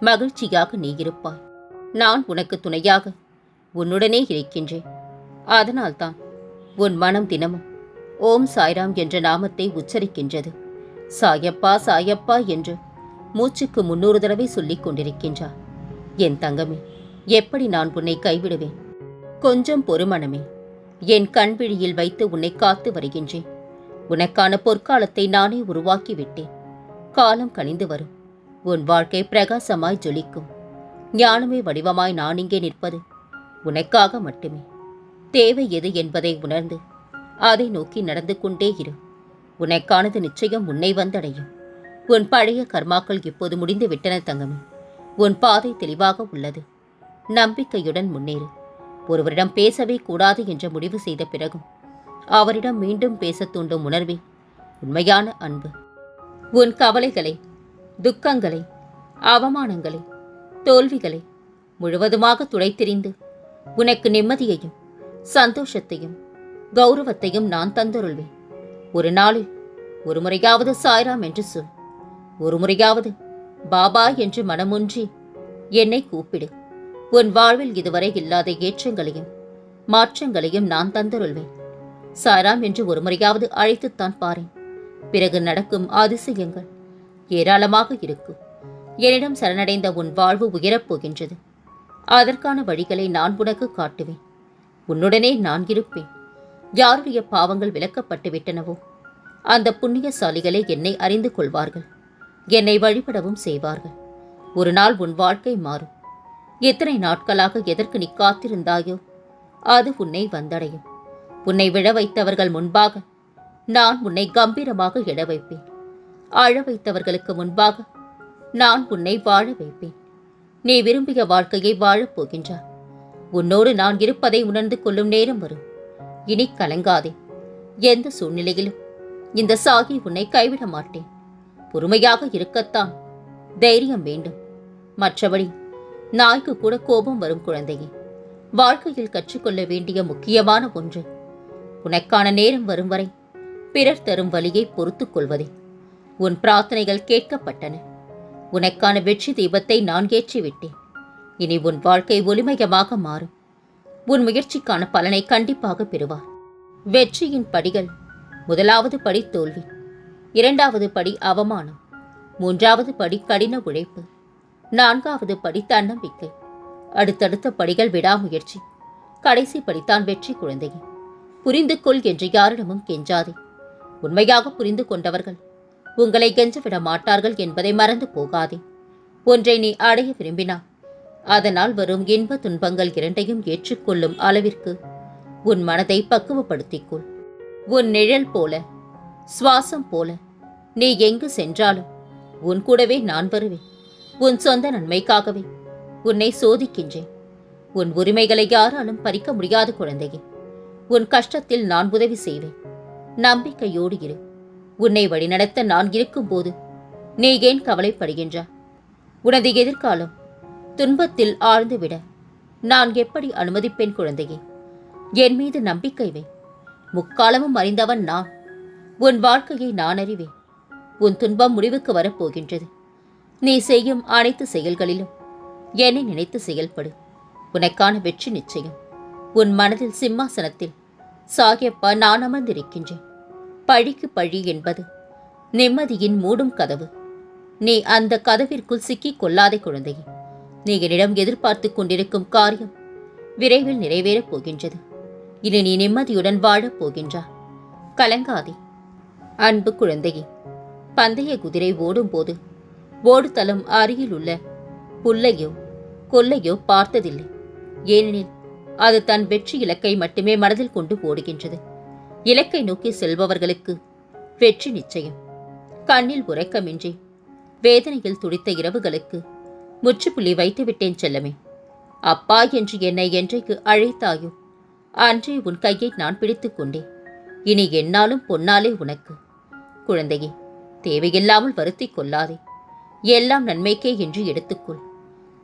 மகிழ்ச்சியாக நீ இருப்பாய். நான் உனக்கு துணையாக உன்னுடனே இருக்கின்றேன். அதனால்தான் உன் மனம் தினமும் ஓம் சாய்ராம் என்ற நாமத்தை உச்சரிக்கின்றது. சாயப்பா சாயப்பா என்று மூச்சுக்கு முன்னூறு தடவை சொல்லிக் கொண்டிருக்கின்றார். என் தங்கமே எப்படி நான் உன்னை கைவிடுவேன்? கொஞ்சம் பொறுமணமே என் கண்விழியில் வைத்து உன்னை காத்து வருகின்றேன். உனக்கான பொற்காலத்தை நானே உருவாக்கிவிட்டேன். காலம் கணிந்து வரும். உன் வாழ்க்கை பிரகாசமாய் ஜொலிக்கும். ஞானமே வடிவமாய் நான் இங்கே நிற்பது உனக்காக மட்டுமே. தேவை எது என்பதை உணர்ந்து அதை நோக்கி நடந்து கொண்டே இரு. உனக்கானது நிச்சயம் உன்னை வந்தடையும். உன் பழைய கர்மாக்கள் இப்போது முடிந்து விட்டன தங்கமே. உன் பாதை தெளிவாக உள்ளது. நம்பிக்கையுடன் முன்னேறு. ஒருவரிடம் பேசவே கூடாது என்ற முடிவு செய்த பிறகும் அவரிடம் மீண்டும் பேச தூண்டும் உணர்வே உண்மையான அன்பு. உன் கவலைகளை துக்கங்களை அவமானங்களை தோல்விகளை முழுவதுமாக துடைத்தெறிந்து உனக்கு நிம்மதியையும் சந்தோஷத்தையும் கௌரவத்தையும் நான் தந்தருள்வேன். ஒரு நாளில் ஒரு முறையாவது சாய்ராம் என்று சொல். ஒரு முறையாவது பாபா என்று மனமுன்றி என்னை கூப்பிடு. உன் வாழ்வில் இதுவரை இல்லாத ஏற்றங்களையும் மாற்றங்களையும் நான் தந்தருள்வேன். சாராம் என்று ஒரு முறையாவது அழைத்துத்தான் பாரேன். பிறகு நடக்கும் அதிசயங்கள் ஏராளமாக இருக்கும். என்னிடம் சரணடைந்த உன் வாழ்வு உயரப் போகின்றது அதற்கான வழிகளை நான் உனக்கு காட்டுவேன். உன்னுடனே நான் இருப்பேன். யாருடைய பாவங்கள் விலக்கப்பட்டு விட்டனவோ அந்த புண்ணியசாலிகளே என்னை அறிந்து கொள்வார்கள். என்னை வழிபடவும் செய்வார்கள். ஒரு நாள் உன் வாழ்க்கை மாறும். எத்தனை நாட்களாக எதற்கு நீ காத்திருந்தாயோ அது உன்னை வந்தடையும். உன்னை விழ வைத்தவர்கள் முன்பாக நான் உன்னை கம்பீரமாக இட வைப்பேன். அழ வைத்தவர்களுக்கு முன்பாக நான் உன்னை வாழ வைப்பேன். நீ விரும்பிய வாழ்க்கையை வாழப் போகின்றாய். உன்னோடு நான் இருப்பதை உணர்ந்து கொள்ளும் நேரம் வரும். இனி கலங்காதே. எந்த சூழ்நிலையிலும் இந்த சாகி உன்னை கைவிட மாட்டேன். பொறுமையாக இருக்கத்தான் தைரியம் வேண்டும். மற்றபடி நாய்க்கு கூட கோபம் வரும் குழந்தையே. வாழ்க்கையில் கற்றுக்கொள்ள வேண்டிய முக்கியமான ஒன்று உனக்கான நேரம் வரும் வரை பிறர் தரும் வழியை பொறுத்துக் கொள்வதே. உன் பிரார்த்தனைகள் கேட்கப்பட்டன. உனக்கான வெற்றி தீபத்தை நான் ஏற்றிவிட்டேன். இனி உன் வாழ்க்கை ஒளிமயமாக மாறும். உன் முயற்சிக்கான பலனை கண்டிப்பாக பெறுவார். வெற்றியின் படிகள். முதலாவது படி தோல்வி. இரண்டாவது படி அவமானம். மூன்றாவது படி கடின உழைப்பு. நான்காவது படி தன்னம்பிக்கை. அடுத்தடுத்த படிகள் விடாமுயற்சி. கடைசி படித்தான் வெற்றி குழந்தையே. புரிந்து கொள் என்று யாரிடமும் கெஞ்சாதே. உண்மையாக புரிந்து கொண்டவர்கள் உங்களை கெஞ்சவிட மாட்டார்கள் என்பதை மறந்து போகாதே. ஒன்றை நீ அடைய விரும்பினா அதனால் வரும் இன்ப துன்பங்கள் இரண்டையும் ஏற்றுக்கொள்ளும் அளவிற்கு உன் மனதை பக்குவப்படுத்திக் கொள். உன் நிழல் போல சுவாசம் போல நீ எங்கு சென்றாலும் உன் கூடவே நான் வருவேன். உன் சொந்த நன்மைக்காகவே உன்னை சோதிக்கின்றேன். உன் உரிமைகளை யாராலும் பறிக்க முடியாத குழந்தையே உன் கஷ்டத்தில் நான் உதவி செய்வேன். நம்பிக்கையோடு இரு. உன்னை வழிநடத்த நான் இருக்கும்போது நீ ஏன் கவலைப்படுகின்றாய்? உனது எதிர்காலம் துன்பத்தில் ஆழ்ந்துவிட நான் எப்படி அனுமதிப்பேன் குழந்தையே? என் மீது நம்பிக்கை வை. முக்காலமும் அறிந்தவன் நான். உன் வாழ்க்கையை நான் அறிவேன். உன் துன்பம் முடிவுக்கு வரப்போகின்றது. நீ செய்யும் அனைத்து செயல்களிலும் என்னை நினைத்து செயல்படு. உனக்கான வெற்றி நிச்சயம். உன் மனதில் சிம்மாசனத்தில் சாகியப்பா நான் அமர்ந்திருக்கின்றேன். பழிக்கு பழி என்பது. நிம்மதியின் மூடும் கதவு. நீ அந்த கதவிற்குள் சிக்கிக் கொள்ளாதே குழந்தையே. நீ என்னிடம் எதிர்பார்த்துக் கொண்டிருக்கும் காரியம் விரைவில் நிறைவேறப் போகின்றது. இனி நீ நிம்மதியுடன் வாழப் போகின்றா. கலங்காதே. அன்பு குழந்தையே பந்தய குதிரை ஓடும்போது ஓடுதளம் அருகில் உள்ள புல்லையோ கொல்லையோ பார்த்ததில்லை. ஏனெனில் அது தன் வெற்றி இலக்கை மட்டுமே மனதில் கொண்டு ஓடுகின்றது. இலக்கை நோக்கி செல்பவர்களுக்கு வெற்றி நிச்சயம். கண்ணில் உறக்கமின்றி வேதனையில் துடித்த இரவுகளுக்கு முற்றுப்புள்ளி வைத்துவிட்டேன் செல்லமே. அப்பா என்று என்னை என்றைக்கு அழைத்தாயோ அன்றே உன் கையை நான் பிடித்துக் கொண்டேன். இனி என்னாலும் பொன்னாலே உனக்கு. குழந்தையே தேவையில்லாமல் வருத்திக் கொள்ளாதே. எல்லாம் நன்மைக்கே என்று எடுத்துக்கொள்.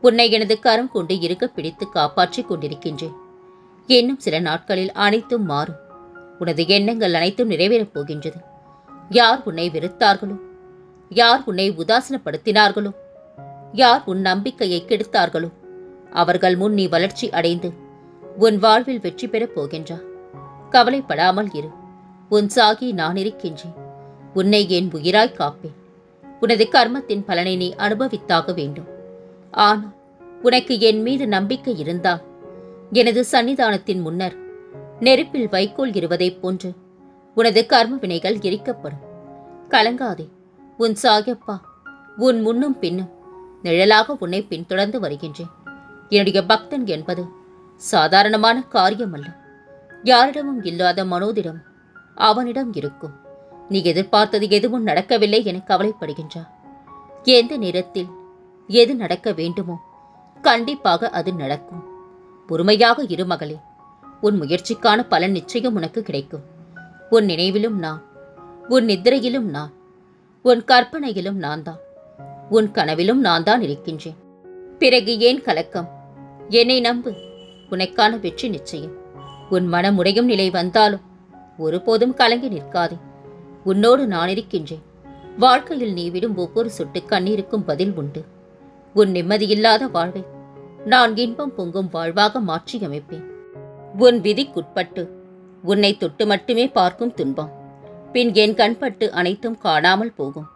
உன்னை எனது கரம் கொண்டு இருக்க பிடித்து காப்பாற்றிக் கொண்டிருக்கின்றேன். இன்னும் சில நாட்களில் அனைத்தும் மாறும். உனது எண்ணங்கள் அனைத்தும் நிறைவேறப் போகின்றது. யார் உன்னை வெறுத்தார்களோ? யார் உன்னை உதாசனப்படுத்தினார்களோ? யார் உன் நம்பிக்கையை கெடுத்தார்களோ? அவர்கள் முன் நீ வளர்ச்சி அடைந்து உன் வாழ்வில் வெற்றி பெறப் போகின்றா. கவலைப்படாமல் இரு. உன் சாகி நான் இருக்கின்றேன். உன்னை என் உயிராய் காப்பேன். உனது கர்மத்தின் பலனை நீ அனுபவித்தாக வேண்டும். ஆனால் உனக்கு என் மீது நம்பிக்கை இருந்தால் எனது சன்னிதானத்தின் முன்னர் நெருப்பில் வைக்கோல் இருவதைப் போன்று. உனது கர்ம வினைகள் எரிக்கப்படும். கலங்காதே. உன் சாயப்பா உன் முன்னும் பின்னும் நிழலாக உன்னை பின்தொடர்ந்து வருகின்றேன். என்னுடைய பக்தன் என்பது சாதாரணமான காரியமல்ல. யாரிடமும் இல்லாத மனோதிடம் அவனிடம் இருக்கும். நீ எதிர்பார்த்தது எதுவும் நடக்கவில்லை என கவலைப்படுகின்றார் எந்த நேரத்தில் எது நடக்க வேண்டுமோ கண்டிப்பாக அது நடக்கும். பொறுமையாக இரு மகளே. உன் முயற்சிக்கான பலன் நிச்சயம் உனக்கு கிடைக்கும். உன் நினைவிலும் நான் உன் நித்திரையிலும் நான் உன் கற்பனையிலும் நான் தான் உன் கனவிலும் நான் தான் இருக்கின்றேன். பிறகு ஏன் கலக்கம்? என்னை நம்பு உனக்கான வெற்றி நிச்சயம். உன் மனமுடையும் நிலை வந்தாலும் ஒருபோதும் கலங்கி நிற்காதே. உன்னோடு நான் இருக்கின்றேன். வாழ்க்கையில் நீ விடும் ஒவ்வொரு சொட்டு கண்ணீருக்கும் பதில் உண்டு. உன் நிம்மதியில்லாத வாழ்வை நான் இன்பம் பொங்கும் வாழ்வாக மாற்றியமைப்பேன். உன் விதிக்குட்பட்டு. உன்னை தொட்டு மட்டுமே பார்க்கும் துன்பம். பின் என் கண்பட்டு அனைத்தும் காணாமல் போகும்.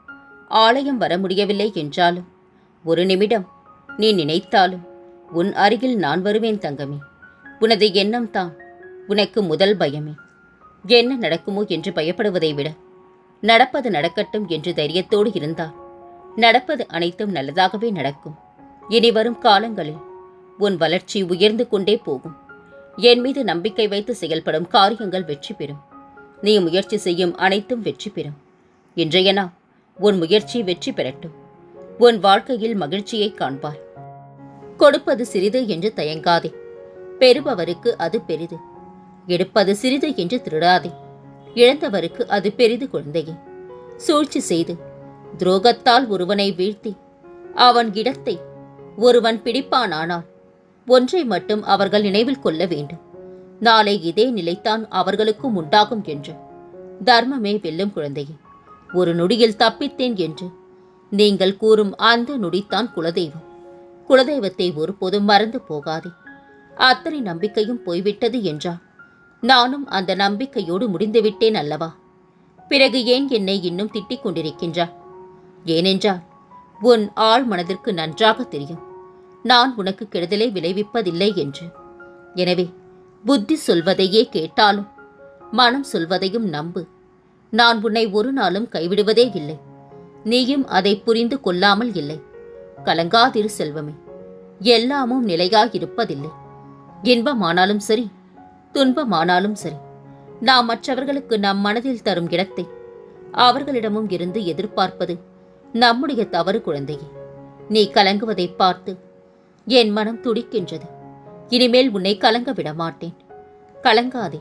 ஆலயம் வர முடியவில்லை என்றாலும் ஒரு நிமிடம் நீ நினைத்தாலும் உன் அருகில் நான் வருவேன் தங்கமே. உனது எண்ணம் தான் உனக்கு முதல் பயமே. என்ன நடக்குமோ என்று பயப்படுவதை விட நடப்பது நடக்கட்டும் என்று தைரியத்தோடு இருந்தால் நடப்பது அனைத்தும் நல்லதாகவே நடக்கும். இனி வரும் காலங்களில் உன் வளர்ச்சி உயர்ந்து கொண்டே போகும். என் மீது நம்பிக்கை வைத்து செயல்படும் காரியங்கள் வெற்றி பெறும். நீ முயற்சி செய்யும் அனைத்தும் வெற்றி பெறும். இன்றைய நாள் உன் முயற்சி வெற்றி பெறட்டும். உன் வாழ்க்கையில் மகிழ்ச்சியை காண்பார் கொடுப்பது சிறிது என்று தயங்காதே. பெறுபவருக்கு அது பெரிது. எடுப்பது சிறிது என்று திருடாதே. இழந்தவருக்கு அது பெரிது குழந்தையே. சூழ்ச்சி செய்து துரோகத்தால் ஒருவனை வீழ்த்தி அவன் இடத்தை ஒருவன் பிடிப்பானானால் ஒன்றை மட்டும் அவர்கள் நினைவில் கொள்ள வேண்டும். நாளை இதே நிலைத்தான் அவர்களுக்கும் உண்டாகும் என்று. தர்மமே வெல்லும் குழந்தையே ஒரு நொடியில் தப்பித்தேன் என்று. நீங்கள் கூறும் அந்த நொடித்தான் குலதெய்வம். குலதெய்வத்தை ஒருபோதும் மறந்து போகாதே. அத்தனை நம்பிக்கையும் போய்விட்டது என்றார் நானும் அந்த நம்பிக்கையோடு முடிந்துவிட்டேன் அல்லவா? பிறகு ஏன் என்னை இன்னும் திட்டிக் கொண்டிருக்கின்றார் ஏனென்றால் உன் ஆள் மனதிற்கு நன்றாக தெரியும். நான் உனக்கு கெடுதலை விளைவிப்பதில்லை என்று. எனவே புத்தி சொல்வதையே கேட்டாலும் மனம் சொல்வதையும் நம்பு. நான் உன்னை ஒரு நாளும் கைவிடுவதே இல்லை. நீயும் அதை புரிந்து கொள்ளாமல் இல்லை. கலங்காதிரு செல்வமே. எல்லாமும் நிலையாயிருப்பதில்லை. இன்பமானாலும் சரி துன்பமானாலும் சரி நாம் மற்றவர்களுக்கு நம் மனதில் தரும் இடத்தை அவர்களிடமும் இருந்து எதிர்பார்ப்பது நம்முடைய தவறு குழந்தையே. நீ கலங்குவதை பார்த்து என் மனம் துடிக்கின்றது. இனிமேல் உன்னை கலங்க விட மாட்டேன் கலங்காதே.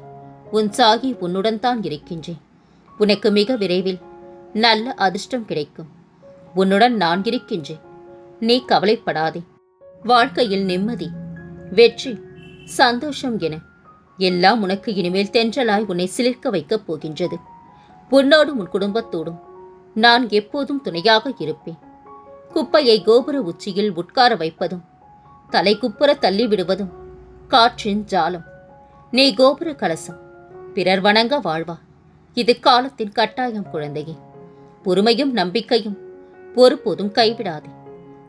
உன் சாகி உன்னுடன் தான் இருக்கின்றேன். உனக்கு மிக விரைவில் நல்ல அதிர்ஷ்டம் கிடைக்கும். உன்னுடன் நான் இருக்கின்றேன். நீ கவலைப்படாதே. வாழ்க்கையில் நிம்மதி வெற்றி சந்தோஷம் என எல்லாம் உனக்கு இனிமேல் தென்றலாய் உன்னை சிலிர்க்க வைக்கப் போகின்றது. உன்னோடும் உன் குடும்பத்தோடும் நான் எப்போதும் துணையாக இருப்பேன். குப்பையை கோபுர உச்சியில் உட்கார வைப்பதும் தலை குப்புற தள்ளி விடுவதும் காற்றின் ஜாலம். நீ கோபுர கலசம். பிறர் வணங்க வாழ்வா. இது காலத்தின் கட்டாயம் குழந்தையே. பொறுமையும் நம்பிக்கையும் ஒருபோதும் கைவிடாதே.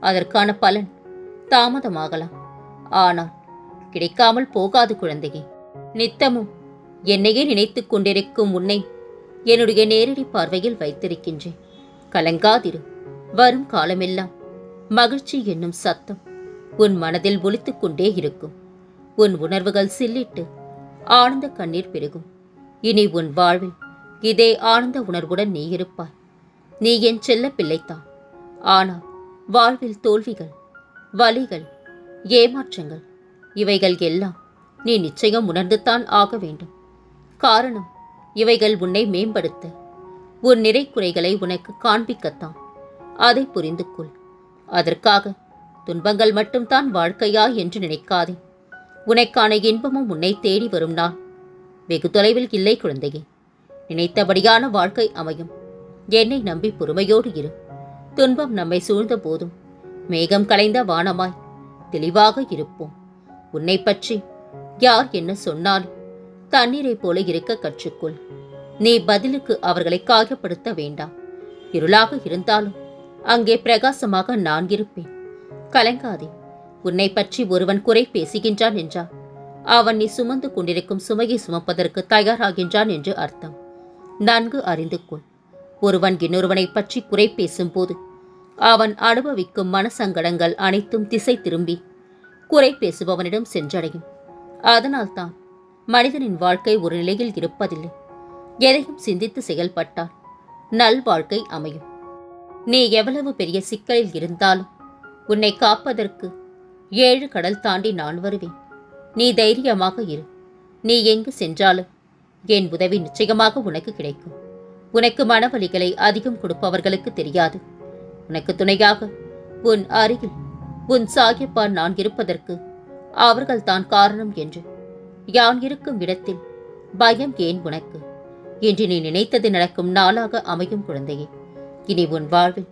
அதற்கான பலன் தாமதமாகலாம். ஆனால் கிடைக்காமல் போகாது குழந்தையே. நித்தமும் என்னையே நினைத்துக் கொண்டிருக்கும் உன்னை என்னுடைய நேரடி பார்வையில் வைத்திருக்கின்றேன். கலங்காதிரு. வரும் காலமெல்லாம் மகிழ்ச்சி என்னும் சத்தம். உன் மனதில் ஒலித்துக் கொண்டே இருக்கும். உன் உணர்வுகள் சில்லிட்டு ஆனந்த கண்ணீர் பெருகும். இனி உன் வாழ்வில் இதே ஆனந்த உணர்வுடன் நீ இருப்பாய். நீ என் செல்ல பிள்ளைத்தான். ஆனால் வாழ்வில் தோல்விகள் வலிகள் ஏமாற்றங்கள் இவைகள் எல்லாம் நீ நிச்சயம் உணர்ந்துதான் ஆக வேண்டும். காரணம் இவைகள் உன்னை மேம்படுத்த உன் நிறை குறைகளை உனக்கு காண்பிக்கத்தான். அதை புரிந்து கொள் அதற்காக துன்பங்கள் மட்டும்தான் வாழ்க்கையா என்று நினைக்காதே. உனக்கான இன்பமும் உன்னை தேடி வரும் நான். வெகு தொலைவில் இல்லை குழந்தையே. நினைத்தபடியான வாழ்க்கை அமையும். என்னை நம்பி பொறுமையோடு இரு. துன்பம் நம்மை சூழ்ந்த போதும். மேகம் கலைந்த வானமாய் தெளிவாக இருப்போம். உன்னை பற்றி யார் என்ன சொன்னாலும் தண்ணீரைப் போல இருக்க கற்றுக்கொள். நீ பதிலுக்கு அவர்களை காயப்படுத்த வேண்டாம். இருளாக இருந்தாலும் அங்கே பிரகாசமாக நான் இருப்பேன். கலங்காதே. உன்னை பற்றி ஒருவன் குறை பேசுகின்றான் என்றால் அவன் நீ சுமந்து கொண்டிருக்கும் சுமையை சுமப்பதற்கு தயாராகின்றான் என்று அர்த்தம். நன்கு அறிந்து கொள். ஒருவன் இன்னொருவனை பற்றி குறை பேசும்போது அவன் அனுபவிக்கும் மனசங்கடங்கள் அனைத்தும் திசை திரும்பி குறை பேசுபவனிடம் சென்றடையும். அதனால்தான் மனிதனின் வாழ்க்கை ஒரு நிலையில் இருப்பதில்லை. எதையும் சிந்தித்து செயல்பட்டால் நல் வாழ்க்கை அமையும். நீ எவ்வளவு பெரிய சிக்கலில் இருந்தாலும் உன்னை காப்பதற்கு ஏழு கடல் தாண்டி நான் வருவேன். நீ தைரியமாக இரு. நீ எங்கு சென்றாலும் என் உதவி நிச்சயமாக உனக்கு கிடைக்கும். உனக்கு மனவலிகளை அதிகம் கொடுப்பவர்களுக்கு தெரியாது. உனக்கு துணையாக உன் அருகில் உன் சாகிப்பா நான் இருப்பதற்கு அவர்கள் தான் காரணம் என்று யான் இருக்கும் இடத்தில் பயம் ஏன் உனக்கு? என்று நீ நினைத்தது நடக்கும் நாளாக அமையும் குழந்தையே. இனி உன் வாழ்வில்